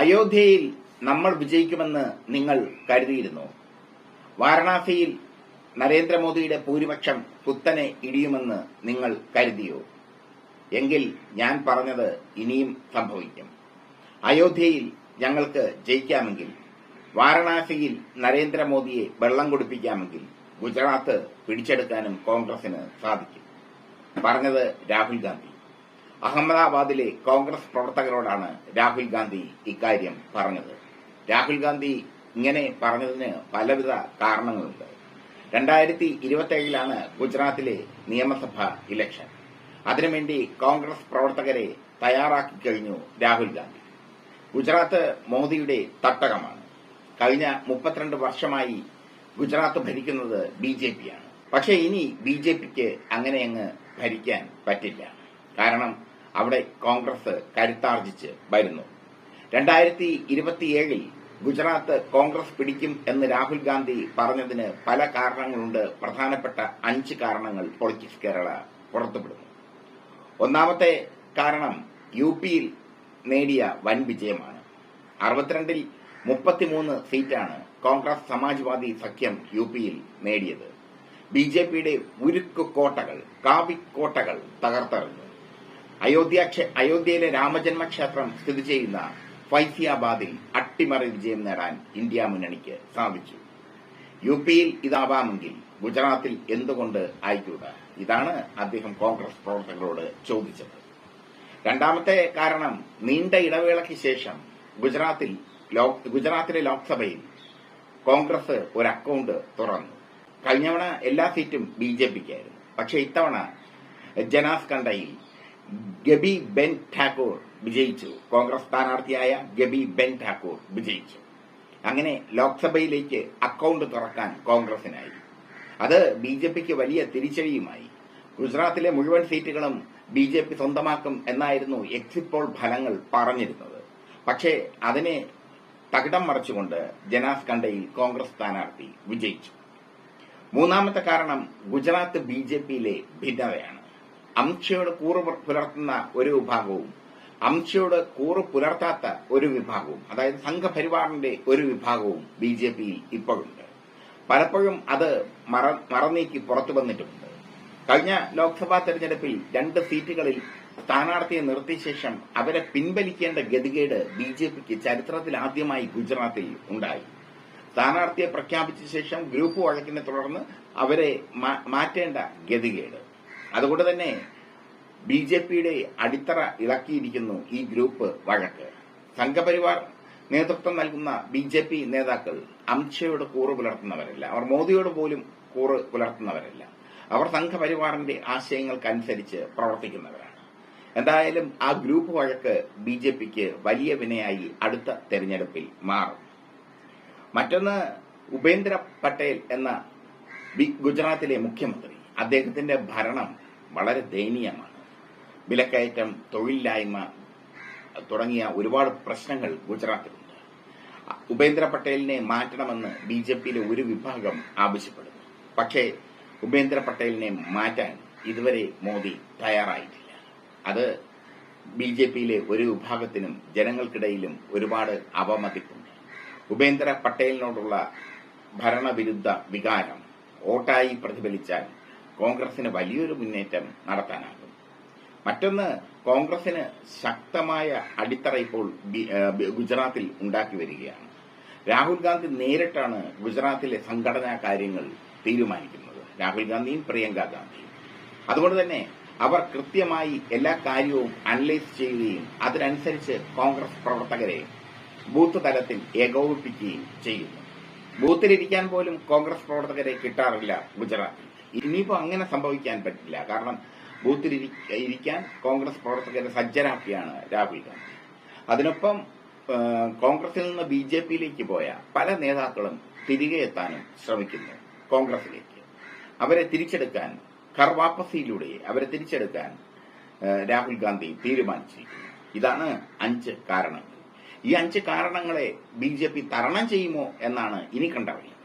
അയോധ്യയിൽ നമ്മൾ വിജയിക്കുമെന്ന് നിങ്ങൾ കരുതിയിരുന്നു. വാരണാസിയിൽ നരേന്ദ്രമോദിയുടെ ഭൂരിപക്ഷം കുത്തനെ ഇടിയുമെന്ന് നിങ്ങൾ കരുതിയോ? എങ്കിൽ ഞാൻ പറഞ്ഞത് ഇനിയും സംഭവിക്കും. അയോധ്യയിൽ ഞങ്ങൾക്ക് ജയിക്കാമെങ്കിൽ വാരണാസിയിൽ നരേന്ദ്രമോദിയെ വെള്ളം കുടിപ്പിക്കാമെങ്കിൽ ഗുജറാത്ത് പിടിച്ചെടുക്കാനും കോൺഗ്രസിന് സാധിക്കും. പറഞ്ഞത് രാഹുൽ ഗാന്ധി. അഹമ്മദാബാദിലെ കോൺഗ്രസ് പ്രവർത്തകരോടാണ് രാഹുൽ ഗാന്ധി ഇക്കാര്യം പറഞ്ഞത്. രാഹുൽ ഗാന്ധി ഇങ്ങനെ പറഞ്ഞതിന് പലവിധ കാരണങ്ങളുണ്ട്. രണ്ടായിരത്തി ഇരുപത്തിയേഴിലാണ് ഗുജറാത്തിലെ നിയമസഭാ ഇലക്ഷൻ. അതിനുവേണ്ടി കോൺഗ്രസ് പ്രവർത്തകരെ തയ്യാറാക്കി കഴിഞ്ഞു രാഹുൽ ഗാന്ധി. ഗുജറാത്ത് മോദിയുടെ തട്ടകമാണ്. കഴിഞ്ഞ മുപ്പത്തിരണ്ട് വർഷമായി ഗുജറാത്ത് ഭരിക്കുന്നത് ബി ജെ പിയാണ് പക്ഷേ ഇനി ബി ജെ പിക്ക് അങ്ങനെ അങ്ങ് ഭരിക്കാൻ പറ്റില്ല. കാരണം അവിടെ കോൺഗ്രസ് കരുത്താർജിച്ച് വരുന്നു. രണ്ടായിരത്തി ഇരുപത്തിയേഴിൽ ഗുജറാത്ത് കോൺഗ്രസ് പിടിക്കും എന്ന് രാഹുൽ ഗാന്ധി പറഞ്ഞതിന് പല കാരണങ്ങളുണ്ട്. പ്രധാനപ്പെട്ട അഞ്ച് കാരണങ്ങൾ പൊളിറ്റിക്സ് കേരള പുറത്തുവിടുന്നു. ഒന്നാമത്തെ കാരണം യു പിയിൽ നേടിയ വൻ വിജയമാണ്. അറുപത്തിരണ്ടിൽ മുപ്പത്തിമൂന്ന് സീറ്റാണ് കോൺഗ്രസ് സമാജ്വാദി സഖ്യം യു പിയിൽ നേടിയത്. ബി ജെ പിയുടെ ഉരുക്കു കോട്ടകൾ കാവിക്കോട്ടകൾ തകർത്തെറിഞ്ഞു. അയോധ്യ അയോധ്യയിലെ രാമജന്മക്ഷേത്രം സ്ഥിതി ചെയ്യുന്ന ഫൈസിയാബാദിൽ അട്ടിമറി വിജയം നേടാൻ ഇന്ത്യ മുന്നണിക്ക് സാധിച്ചു. യു പിയിൽ ഇതാവാമെങ്കിൽ ഗുജറാത്തിൽ എന്തുകൊണ്ട് ആയിക്കൂട? ഇതാണ് അദ്ദേഹം കോൺഗ്രസ് പ്രവർത്തകരോട് ചോദിച്ചത്. രണ്ടാമത്തെ കാരണം നീണ്ട ഇടവേളയ്ക്ക് ശേഷം ഗുജറാത്തിൽ ഗുജറാത്തിലെ ലോക്സഭയിൽ കോൺഗ്രസ് ഒരു അക്കൌണ്ട് തുറന്നു. കഴിഞ്ഞവണ എല്ലാ സീറ്റും ബി ജെ പിക്കായിരുന്നു. പക്ഷേ ഇത്തവണ ജനാസ്കണ്ടയിൽ ഗബി ബെൻ ഠാക്കൂർ വിജയിച്ചു. കോൺഗ്രസ് സ്ഥാനാർത്ഥിയായ ഗബി ബെൻ ഠാക്കൂർ വിജയിച്ചു. അങ്ങനെ ലോക്സഭയിലേക്ക് അക്കൌണ്ട് തുറക്കാൻ കോൺഗ്രസിനായി. അത് ബി ജെ പിക്ക് വലിയ തിരിച്ചടിയുമായി. ഗുജറാത്തിലെ മുഴുവൻ സീറ്റുകളും ബി ജെ പി സ്വന്തമാക്കും എന്നായിരുന്നു എക്സിറ്റ് പോൾ ഫലങ്ങൾ പറഞ്ഞിരുന്നത്. പക്ഷേ അതിനെ തകിടം മറിച്ചുകൊണ്ട് ജനാസ്കണ്ടയിൽ കോൺഗ്രസ് സ്ഥാനാർത്ഥി വിജയിച്ചു. മൂന്നാമത്തെ കാരണം ഗുജറാത്ത് ബി ജെ പിയിലെ ഭിന്നതയാണ്. അംശയോട് കൂറ് പുലർത്തുന്ന ഒരു വിഭാഗവും അംശയോട് കൂറ് പുലർത്താത്ത ഒരു വിഭാഗവും അതായത് സംഘപരിവാറിന്റെ ഒരു വിഭാഗവും ബി ജെ പിയിൽ ഇപ്പോഴുണ്ട്. പലപ്പോഴും അത് മറ മറനീക്കി പുറത്തു വന്നിട്ടുണ്ട് കഴിഞ്ഞ ലോക്സഭാ തെരഞ്ഞെടുപ്പിൽ രണ്ട് സീറ്റുകളിൽ സ്ഥാനാർത്ഥിയെ നിർത്തിയ ശേഷം അവരെ പിൻവലിക്കേണ്ട ഗതികേട് ബി ജെ പിക്ക് ചരിത്രത്തിൽ ആദ്യമായി ഗുജറാത്തിൽ ഉണ്ടായി. സ്ഥാനാർത്ഥിയെ പ്രഖ്യാപിച്ച ശേഷം ഗ്രൂപ്പ് വഴക്കിനെ തുടർന്ന് അവരെ മാറ്റേണ്ട ഗതികേട്. അതുകൊണ്ട് തന്നെ ബി ജെ പിയുടെ അടിത്തറ ഇളക്കിയിരിക്കുന്നു ഈ ഗ്രൂപ്പ് വഴക്ക്. സംഘപരിവാർ നേതൃത്വം നൽകുന്ന ബി ജെ പി നേതാക്കൾ അംശയോട് കൂറ് പുലർത്തുന്നവരല്ല. അവർ മോദിയോട് പോലും കൂറ് പുലർത്തുന്നവരല്ല. അവർ സംഘപരിവാറിന്റെ ആശയങ്ങൾക്കനുസരിച്ച് പ്രവർത്തിക്കുന്നവരാണ്. എന്തായാലും ആ ഗ്രൂപ്പ് വഴക്ക് ബി ജെ പിക്ക് വലിയ വിനയായി അടുത്ത തെരഞ്ഞെടുപ്പിൽ മാറും. മറ്റൊന്ന് ഉപേന്ദ്ര പട്ടേൽ എന്ന ഗുജറാത്തിലെ മുഖ്യമന്ത്രി. അദ്ദേഹത്തിന്റെ ഭരണം വളരെ ദയനീയമാണ്. വിലക്കയറ്റം തൊഴിലില്ലായ്മ തുടങ്ങിയ ഒരുപാട് പ്രശ്നങ്ങൾ ഗുജറാത്തിലുണ്ട്. ഉപേന്ദ്ര പട്ടേലിനെ മാറ്റണമെന്ന് ബി ജെ പിയിലെ ഒരു വിഭാഗം ആവശ്യപ്പെടുന്നു. പക്ഷേ ഉപേന്ദ്ര പട്ടേലിനെ മാറ്റാൻ ഇതുവരെ മോദി തയ്യാറായിട്ടില്ല. അത് ബി ജെ പിയിലെ ഒരു വിഭാഗത്തിനും ജനങ്ങൾക്കിടയിലും ഒരുപാട് അവമതിപ്പുണ്ട്. ഉപേന്ദ്ര പട്ടേലിനോടുള്ള ഭരണവിരുദ്ധ വികാരം വോട്ടായി പ്രതിഫലിച്ചാൽ കോൺഗ്രസിന് വലിയൊരു മുന്നേറ്റം നടത്താനാകും. മറ്റൊന്ന് കോൺഗ്രസിന് ശക്തമായ അടിത്തറ ഇപ്പോൾ ഗുജറാത്തിൽ ഉണ്ടാക്കി വരികയാണ്. രാഹുൽ ഗാന്ധി നേരിട്ടാണ് ഗുജറാത്തിലെ സംഘടനാ കാര്യങ്ങൾ തീരുമാനിക്കുന്നത്. രാഹുൽ ഗാന്ധിയും പ്രിയങ്ക ഗാന്ധിയും. അതുകൊണ്ട് തന്നെ അവർ കൃത്യമായി എല്ലാ കാര്യവും അനലൈസ് ചെയ്യുകയും അതിനനുസരിച്ച് കോൺഗ്രസ് പ്രവർത്തകരെ ബൂത്ത് തലത്തിൽ ഏകോപിപ്പിക്കുകയും ചെയ്യുന്നു. ബൂത്തിലിരിക്കാൻ പോലും കോൺഗ്രസ് പ്രവർത്തകരെ കിട്ടാറില്ല ഗുജറാത്തിൽ. ഇനിയിപ്പോ അങ്ങനെ സംഭവിക്കാൻ പറ്റില്ല. കാരണം ബൂത്തിൽ ഇരി- ഇരിക്കാൻ കോൺഗ്രസ് പ്രവർത്തകരെ സജ്ജരാക്കിയാണ് രാഹുൽ ഗാന്ധി. അതിനൊപ്പം കോൺഗ്രസിൽ നിന്ന് ബി ജെ പിയിലേക്ക് പോയ പല നേതാക്കളും തിരികെ എത്താനും ശ്രമിക്കുന്നു കോൺഗ്രസിലേക്ക്. അവരെ തിരിച്ചെടുക്കാൻ കർവാപ്പസിയിലൂടെ അവരെ തിരിച്ചെടുക്കാൻ രാഹുൽ ഗാന്ധി തീരുമാനിച്ചിരിക്കുന്നു. ഇതാണ് അഞ്ച് കാരണങ്ങൾ. ഈ അഞ്ച് കാരണങ്ങളെ ബി ജെ പി തരണം ചെയ്യുമോ എന്നാണ് ഇനി കണ്ടറിയുന്നത്